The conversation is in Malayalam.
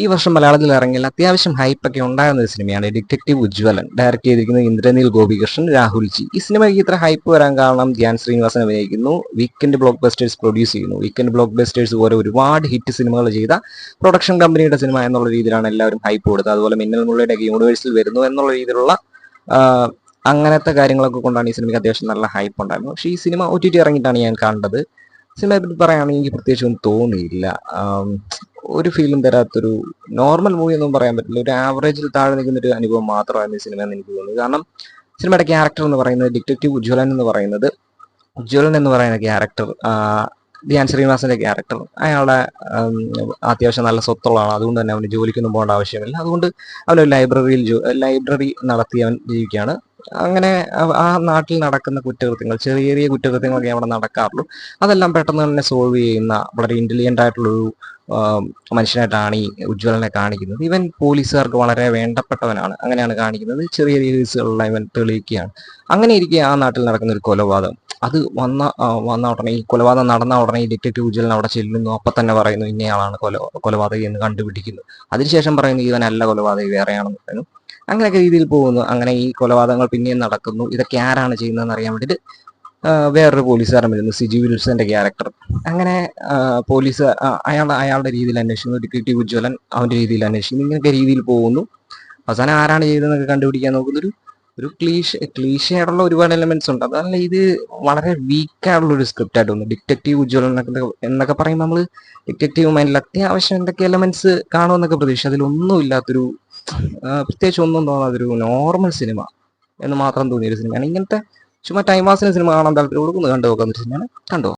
ഈ വർഷം മലയാളത്തിൽ ഇറങ്ങിയ അത്യാവശ്യം ഹൈപ്പൊക്കെ ഉണ്ടായിരുന്ന ഒരു സിനിമയാണ് ഡിറ്റക്റ്റീവ് ഉജ്വലൻ ഡയറക്ട് ചെയ്തിരിക്കുന്നത് ഇന്ദ്രനീൽ ഗോപികൃഷ്ണൻ രാഹുൽ ജി ഈ സിനിമയ്ക്ക് ഇത്ര ഹൈപ്പ് വരാൻ കാരണം ധ്യാൻ ശ്രീനിവാസൻ അഭിനയിക്കുന്നു. വീക്കെൻഡ് ബ്ലോക്ക് ബസ്റ്റേഴ്സ് പ്രൊഡ്യൂസ് ചെയ്യുന്നു. വീക്കെൻഡ് ബ്ലോക്ക് ബസ്റ്റേഴ്സ് പോലെ ഒരുപാട് ഹിറ്റ് സിനിമകൾ ചെയ്ത പ്രൊഡക്ഷൻ കമ്പനിയുടെ സിനിമ എന്നുള്ള രീതിയിലാണ് എല്ലാവരും ഹൈപ്പ് കൊടുത്തത്. അതുപോലെ മിന്നൽ മുള്ളിയുടെ യൂണിവേഴ്സിൽ വരുന്നു എന്നുള്ള രീതിയിലുള്ള അങ്ങനത്തെ കാര്യങ്ങളൊക്കെ കൊണ്ടാണ് ഈ സിനിമയ്ക്ക് അത്യാവശ്യം നല്ല ഹൈപ്പ് ഉണ്ടായിരുന്നു പക്ഷേ ഈ സിനിമ ഒ ടി ടി ഇറങ്ങിയിട്ടാണ് ഞാൻ കണ്ടത്. സിനിമയെ പറ്റി പറയുകയാണെങ്കിൽ എനിക്ക് പ്രത്യേകിച്ചൊന്നും തോന്നിയില്ല. ഒരു ഫീലും തരാത്തൊരു നോർമൽ മൂവി ഒന്നും പറയാൻ പറ്റില്ല. ഒരു ആവറേജിൽ താഴെ നിൽക്കുന്ന ഒരു അനുഭവം മാത്രമായിരുന്നു ഈ സിനിമ എന്ന് എനിക്ക് തോന്നുന്നത് കാരണം സിനിമയുടെ ക്യാരക്ടർ എന്ന് പറയുന്നത് ഡിറ്റക്റ്റീവ് ഉജ്വലൻ എന്ന് പറയുന്നത്. ഉജ്വലൻ എന്ന് പറയുന്ന ക്യാരക്ടർ ധ്യാൻ ശ്രീനിവാസന്റെ ക്യാരക്ടർ അയാളുടെ അത്യാവശ്യം നല്ല സ്വത്തുള്ള അതുകൊണ്ട് തന്നെ അവന് ജോലിക്കൊന്നും പോകേണ്ട ആവശ്യമില്ല. അതുകൊണ്ട് അവനൊരു ലൈബ്രറിയിൽ ലൈബ്രറി നടത്തി അവൻ ജീവിക്കുകയാണ്. അങ്ങനെ ആ നാട്ടിൽ നടക്കുന്ന കുറ്റകൃത്യങ്ങൾ ചെറിയ ചെറിയ കുറ്റകൃത്യങ്ങളൊക്കെ അവിടെ നടക്കാറുള്ളൂ. അതെല്ലാം പെട്ടെന്ന് തന്നെ സോൾവ് ചെയ്യുന്ന വളരെ ഇന്റലിജന്റ് ആയിട്ടുള്ളൊരു മനുഷ്യനായിട്ടാണ് ഈ ഉജ്ജ്വലനെ കാണിക്കുന്നത്. ഇവൻ പോലീസുകാർക്ക് വളരെ വേണ്ടപ്പെട്ടവനാണ്. അങ്ങനെയാണ് കാണിക്കുന്നത്. ചെറിയ ചെറിയ കേസുകളിലെ ഇവൻ തെളിയിക്കുകയാണ്. അങ്ങനെ ഇരിക്കെ ആ നാട്ടിൽ നടക്കുന്ന ഒരു കൊലപാതകം. അത് വന്ന വന്ന ഉടനെ ഈ കൊലപാതകം നടന്ന ഉടനെ ഈ ഡിറ്റക്റ്റീവ് ഉജ്ജ്വലൻ അവിടെ ചെല്ലുന്നു. അപ്പൊ തന്നെ പറയുന്നു ഇന്നയാളാണ് കൊല കൊലപാതകി എന്ന് കണ്ടുപിടിക്കുന്നു. അതിനുശേഷം പറയുന്നു ഇവനല്ല കൊലപാതകി വേറെയാണെന്ന് പറയുന്നു. അങ്ങനെയൊക്കെ രീതിയിൽ പോകുന്നു. അങ്ങനെ ഈ കൊലപാതകങ്ങൾ പിന്നെയും നടക്കുന്നു. ഇതൊക്കെ ആരാണ് ചെയ്യുന്നതെന്ന് അറിയാൻ വേണ്ടിയിട്ട് വേറൊരു പോലീസുകാരൻ വരുന്നു. സിജി വിൽസന്റെ ക്യാരക്ടർ. അങ്ങനെ പോലീസ് അയാൾ അയാളുടെ രീതിയിൽ അന്വേഷിക്കുന്നു. ഡിറ്റക്റ്റീവ് ഉജ്ജ്വലൻ അവന്റെ രീതിയിൽ അന്വേഷിക്കുന്നു. ഇങ്ങനെയൊക്കെ രീതിയിൽ പോകുന്നു. അവസാനം ആരാണ് ചെയ്തതെന്നൊക്കെ കണ്ടുപിടിക്കാൻ നോക്കുന്നൊരു ഒരു ക്ലീഷ ക്ലീഷയായിട്ടുള്ള ഒരുപാട് എലമെന്റ്സ് ഉണ്ട്. അതല്ല ഇത് വളരെ വീക്ക് ആയിട്ടുള്ള ഒരു സ്ക്രിപ്റ്റ് ആയിട്ട് തോന്നുന്നു ഡിറ്റക്റ്റീവ് ഉജ്ജ്വലൻ എന്നൊക്കെ പറയുമ്പോൾ നമ്മൾ ഡിറ്റക്റ്റീവ് മൈൻഡിൽ അത്യാവശ്യം എന്തൊക്കെ എലമെന്റ്സ് കാണുമെന്നൊക്കെ പ്രതീക്ഷ അതിലൊന്നും ഇല്ലാത്തൊരു പ്രത്യേകിച്ച് ഒന്നും തോന്നാതൊരു നോർമൽ സിനിമ എന്ന് മാത്രം തോന്നിയൊരു സിനിമയാണ് ഇങ്ങനത്തെ ചുമ്മാ ടൈം പാസിന് സിനിമ കാണാൻ താല്പര്യം കൊടുക്കുന്നത് കണ്ടു നോക്കാൻ സിനിമയാണ് കണ്ടു.